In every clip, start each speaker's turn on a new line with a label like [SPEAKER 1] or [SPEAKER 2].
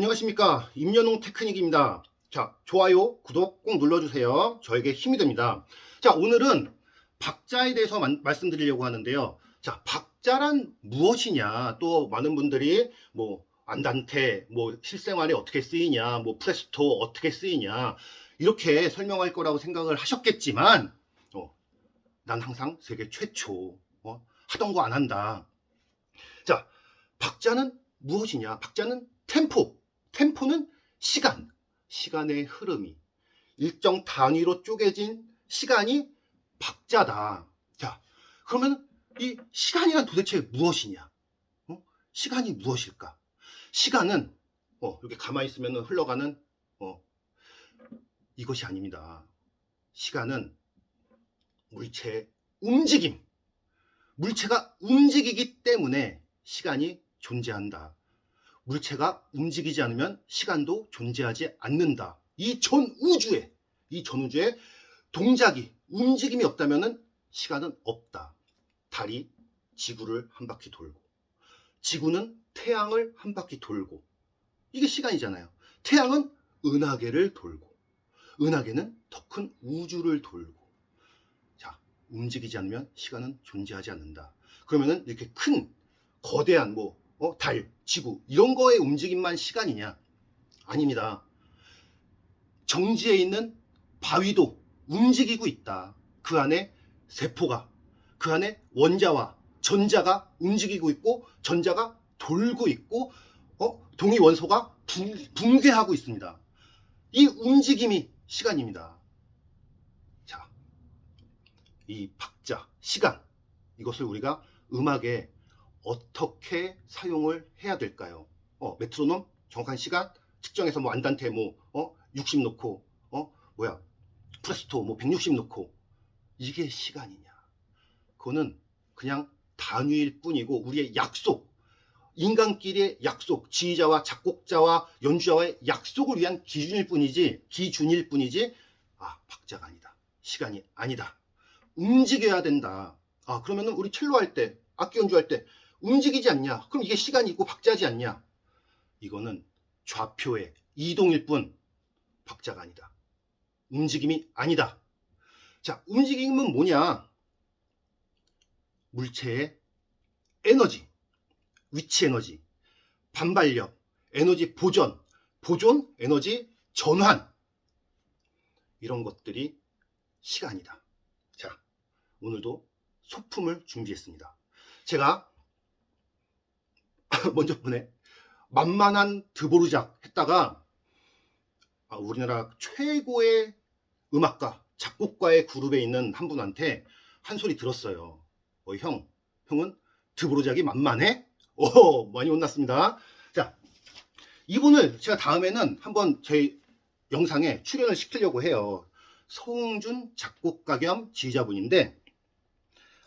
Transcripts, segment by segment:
[SPEAKER 1] 안녕하십니까. 임연웅 테크닉입니다. 자 좋아요 구독 꼭 눌러주세요. 저에게 힘이 됩니다. 자 오늘은 박자에 대해서 만- 말씀드리려고 하는데요. 자 박자란 무엇이냐? 또 많은 분들이 뭐 안단테 뭐 실생활에 어떻게 쓰이냐? 뭐 프레스토 어떻게 쓰이냐? 이렇게 설명할 거라고 생각을 하셨겠지만 어, 난 항상 세계 최초 어, 하던 거 안 한다. 자 박자는 무엇이냐? 박자는 템포 템포는 시간, 시간의 흐름이 일정 단위로 쪼개진 시간이 박자다. 자, 그러면 이 시간이란 도대체 무엇이냐? 어? 시간이 무엇일까? 시간은 어, 이렇게 가만히 있으면 흘러가는 어, 이것이 아닙니다. 시간은 물체의 움직임. 물체가 움직이기 때문에 시간이 존재한다. 물체가 움직이지 않으면 시간도 존재하지 않는다. 이 전 우주에, 이 전 우주에 동작이, 움직임이 없다면 시간은 없다. 달이 지구를 한 바퀴 돌고, 지구는 태양을 한 바퀴 돌고, 이게 시간이잖아요. 태양은 은하계를 돌고, 은하계는 더 큰 우주를 돌고, 자, 움직이지 않으면 시간은 존재하지 않는다. 그러면은 이렇게 큰, 거대한 뭐, 어, 달, 지구 이런 거의 움직임만 시간이냐? 아닙니다. 정지에 있는 바위도 움직이고 있다. 그 안에 세포가, 그 안에 원자와 전자가 움직이고 있고 전자가 돌고 있고 어, 동위 원소가 붕, 붕괴하고 있습니다. 이 움직임이 시간입니다. 자, 이 박자, 시간 이것을 우리가 음악에 어떻게 사용을 해야 될까요? 어, 메트로놈 정확한 시간 측정해서 뭐 안단테 뭐 어, 60 놓고 어, 뭐야 프레스토 뭐 160 놓고 이게 시간이냐? 그거는 그냥 단위일 뿐이고 우리의 약속 인간끼리의 약속 지휘자와 작곡자와 연주자와의 약속을 위한 기준일 뿐이지 기준일 뿐이지 아 박자가 아니다 시간이 아니다 움직여야 된다 아 그러면은 우리 첼로 할 때 악기 연주할 때 움직이지 않냐? 그럼 이게 시간이 있고 박자지 않냐? 이거는 좌표의 이동일 뿐 박자가 아니다. 움직임이 아니다. 자, 움직임은 뭐냐? 물체의 에너지, 위치 에너지, 반발력, 에너지 보존, 보존, 에너지 전환. 이런 것들이 시간이다. 자, 오늘도 소품을 준비했습니다. 제가 먼저 보내 만만한 드보르작 했다가 아, 우리나라 최고의 음악가 작곡가의 그룹에 있는 한 분한테 한 소리 들었어요. 어, 형, 형은 드보르작이 만만해? 오, 많이 혼났습니다. 자, 이분을 제가 다음에는 한번 제 영상에 출연을 시키려고 해요. 서웅준 작곡가 겸 지휘자분인데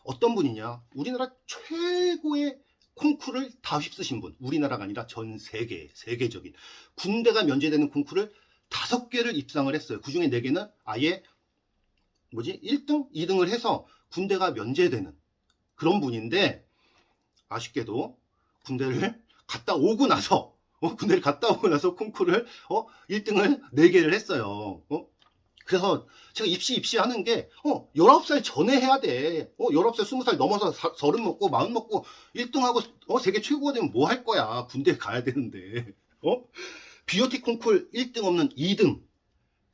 [SPEAKER 1] 어떤 분이냐? 우리나라 최고의 콩쿠르를 다 휩쓰신 분. 우리나라가 아니라 전 세계, 세계적인. 군대가 면제되는 콩쿠르를 다섯 개를 입상을 했어요. 그 중에 네 개는 아예 뭐지? 1등, 2등을 해서 군대가 면제되는 그런 분인데 아쉽게도 군대를 갔다 오고 나서 어, 군대를 갔다 오고 나서 콩쿠르를 어, 1등을 4개를 했어요. 어? 그래서 제가 입시 입시 하는 게, 어, 19살 전에 해야 돼. 어, 19살, 20살 넘어서 사, 서른 먹고, 마흔 먹고, 1등하고, 어, 세계 최고가 되면 뭐 할 거야. 군대 가야 되는데. 어? 비오티 콩쿨 1등 없는 2등.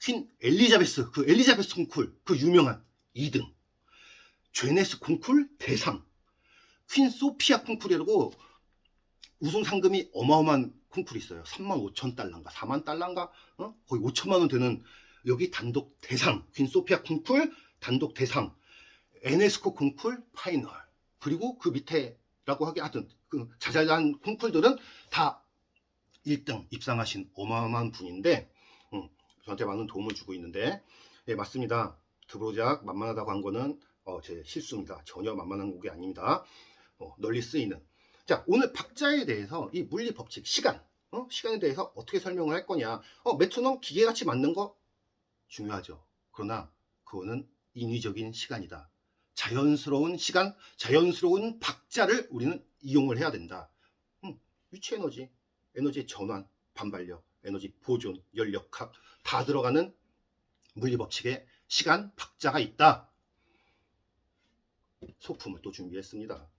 [SPEAKER 1] 퀸 엘리자베스, 그 엘리자베스 콩쿨, 그 유명한 2등. 죄네스 콩쿨 대상. 퀸 소피아 콩쿨이라고 우승 상금이 어마어마한 콩쿨이 있어요. 3만 5천 달러인가, 4만 달러인가, 어? 거의 5천만 원 되는 여기 단독 대상, 퀸 소피아 콩쿨 단독 대상, 에네스코 콩쿨 파이널, 그리고 그 밑에라고 하기 하여튼 그 자잘한 콩쿨들은 다 1등 입상하신 어마어마한 분인데, 음, 저한테 많은 도움을 주고 있는데, 예, 맞습니다. 드보작 만만하다고 한 거는 어, 제 실수입니다. 전혀 만만한 곡이 아닙니다. 어, 널리 쓰이는. 자, 오늘 박자에 대해서 이 물리 법칙, 시간, 어? 시간에 대해서 어떻게 설명을 할 거냐. 어, 메트로놈 기계같이 맞는 거 중요하죠. 그러나 그거는 인위적인 시간이다. 자연스러운 시간, 자연스러운 박자를 우리는 이용을 해야 된다. 음, 위치 에너지, 에너지의 전환, 반발력, 에너지 보존, 연력학 다 들어가는 물리 법칙에 시간 박자가 있다. 소품을 또 준비했습니다.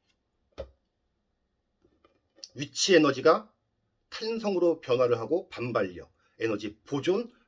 [SPEAKER 1] 위치 에너지가 탄성으로 변화를 하고 반발력, 에너지 보존,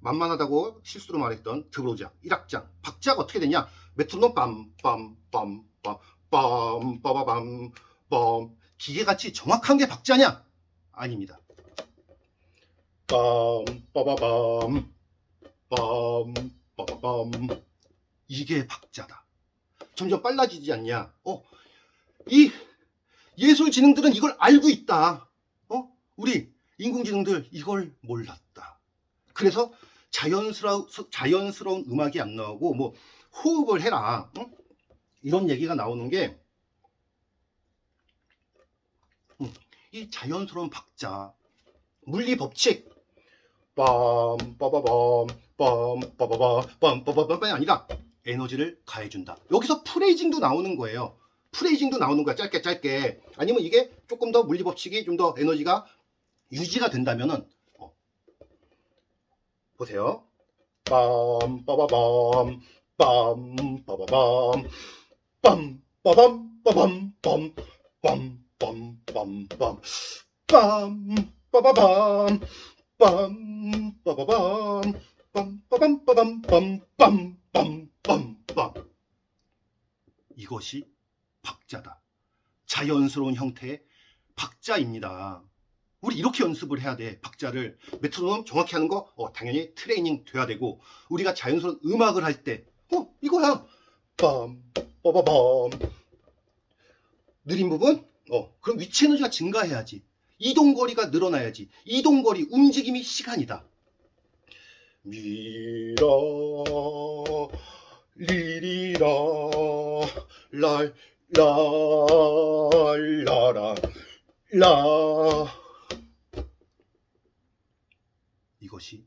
[SPEAKER 1] 만만하다고 실수로 말했던 드브로자 1악장 박자가 어떻게 되냐? 메트로놈 빰빰빰빰 빰 빠바밤 빰 기계같이 정확한 게 박자냐? 아닙니다. 빰 빠바밤 빰 빠바밤 이게 박자다. 점점 빨라지지 않냐? 어, 이 예술 지능들은 이걸 알고 있다. 어, 우리 인공지능들 이걸 몰랐다. 그래서 자연스러운 자연스러운 음악이 안 나오고 뭐 호흡을 해라. 응? 이런 얘기가 나오는 게 음, 이 자연스러운 박자, 물리 법칙, 빰 빠바밤 빰 빠바바 빰 빠바밤이 아니라 에너지를 가해준다. 여기서 프레이징도 나오는 거예요. 프레이징도 나오는 거야. 짧게 짧게. 아니면 이게 조금 더 물리 법칙이 좀 더 에너지가 유지가 된다면은 어. 보세요. 빰 빠바밤 빰 빠바밤 빰 빠밤 빠밤 빰 빰빰 빠바밤 빰 빠바밤 빰 빠밤 빠밤 빰빰빰빰 이것이 박자다. 자연스러운 형태의 박자입니다. 우리 이렇게 연습을 해야 돼. 박자를 메트로놈 정확히 하는 거 어, 당연히 트레이닝 돼야 되고 우리가 자연스러운 음악을 할 때 어, 이거야. 빰 빠바밤 느린 부분 어, 그럼 위치 에너지가 증가해야지. 이동 거리가 늘어나야지. 이동 거리 움직임이 시간이다. 미라 리리라 랄 랄 라라 라 이것이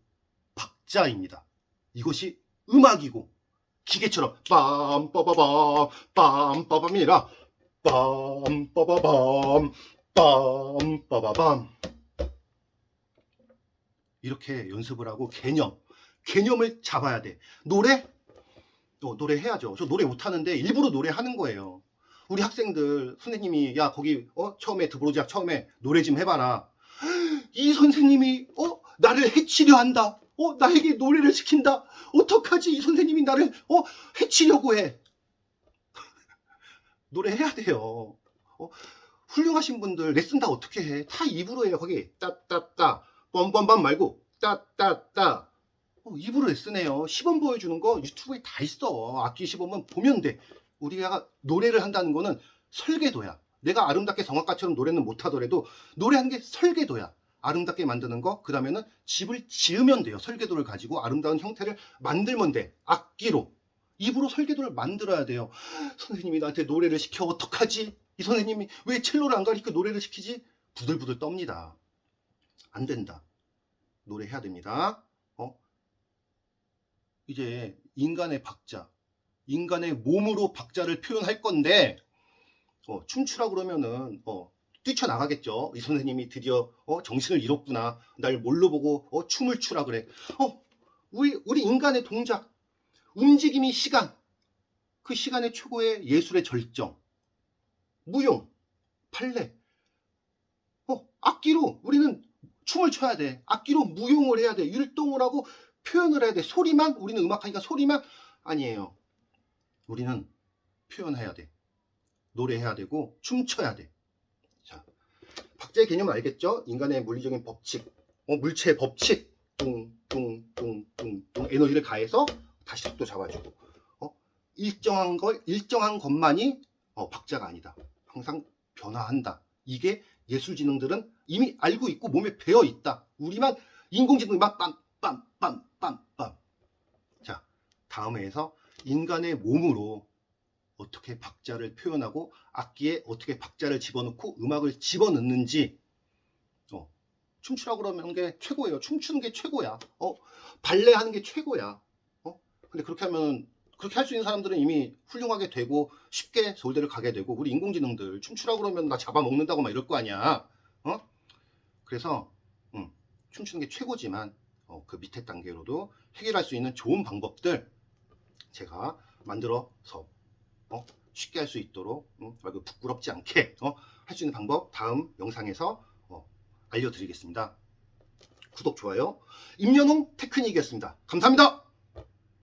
[SPEAKER 1] 박자입니다. 이것이 음악이고 기계처럼 빰 빠바밤 빰 빠밤이 아니라 빰 빠바밤 빰 빠바밤 이렇게 연습을 하고 개념 개념을 잡아야 돼. 노래 어, 노래 해야죠. 저 노래 못하는데 일부러 노래 하는 거예요. 우리 학생들 선생님이 야 거기 어 처음에 드브로지악 처음에 노래 좀 해봐라. 이 선생님이 어 나를 해치려 한다. 어 나에게 노래를 시킨다. 어떡하지 이 선생님이 나를 어 해치려고 해. 노래 해야 돼요. 어, 훌륭하신 분들 레슨 다 어떻게 해? 다 입으로 해요. 거기 따따따 뻔뻔뻔 말고 따따따 어, 입으로 레슨해요. 시범 보여주는 거 유튜브에 다 있어. 악기 시범은 보면 돼. 우리가 노래를 한다는 거는 설계도야. 내가 아름답게 성악가처럼 노래는 못하더라도 노래하는 게 설계도야. 아름답게 만드는 거, 그 다음에는 집을 지으면 돼요. 설계도를 가지고 아름다운 형태를 만들면 돼. 악기로. 입으로 설계도를 만들어야 돼요. 선생님이 나한테 노래를 시켜. 어떡하지? 이 선생님이 왜 첼로를 안 가르치고 노래를 시키지? 부들부들 떱니다. 안 된다. 노래해야 됩니다. 어? 이제 인간의 박자, 인간의 몸으로 박자를 표현할 건데 어, 춤추라 그러면은 어, 뛰쳐나가겠죠. 이 선생님이 드디어 어, 정신을 잃었구나. 날 뭘로 보고 어, 춤을 추라 그래. 어, 우리, 우리 인간의 동작, 움직임이 시간, 그 시간의 최고의 예술의 절정, 무용, 발레, 어, 악기로 우리는 춤을 춰야 돼. 악기로 무용을 해야 돼. 율동을 하고 표현을 해야 돼. 소리만 우리는 음악하니까 소리만 아니에요. 우리는 표현해야 돼. 노래해야 되고 춤춰야 돼. 자, 박자의 개념을 알겠죠? 인간의 물리적인 법칙, 어, 물체의 법칙, 뚱뚱뚱뚱뚱 에너지를 가해서 다시 속도 잡아주고, 어, 일정한 걸 일정한 것만이 어, 박자가 아니다. 항상 변화한다. 이게 예술지능들은 이미 알고 있고 몸에 배어 있다. 우리만 인공지능만 빰빰빰빰빰. 자, 다음 회에서 인간의 몸으로 어떻게 박자를 표현하고 악기에 어떻게 박자를 집어넣고 음악을 집어넣는지 어, 춤추라 그러면 게 최고예요. 춤추는 게 최고야. 어, 발레 하는 게 최고야. 어? 근데 그렇게 하면 그렇게 할 수 있는 사람들은 이미 훌륭하게 되고 쉽게 서울대를 가게 되고 우리 인공지능들 춤추라 그러면 나 잡아먹는다고 막 이럴 거 아니야. 어? 그래서 음, 춤추는 게 최고지만 어, 그 밑에 단계로도 해결할 수 있는 좋은 방법들 제가 만들어서 어, 쉽게 할 수 있도록 음, 말고 부끄럽지 않게 어, 할 수 있는 방법 다음 영상에서 어, 알려드리겠습니다. 구독, 좋아요. 임연웅 테크닉이었습니다. 감사합니다.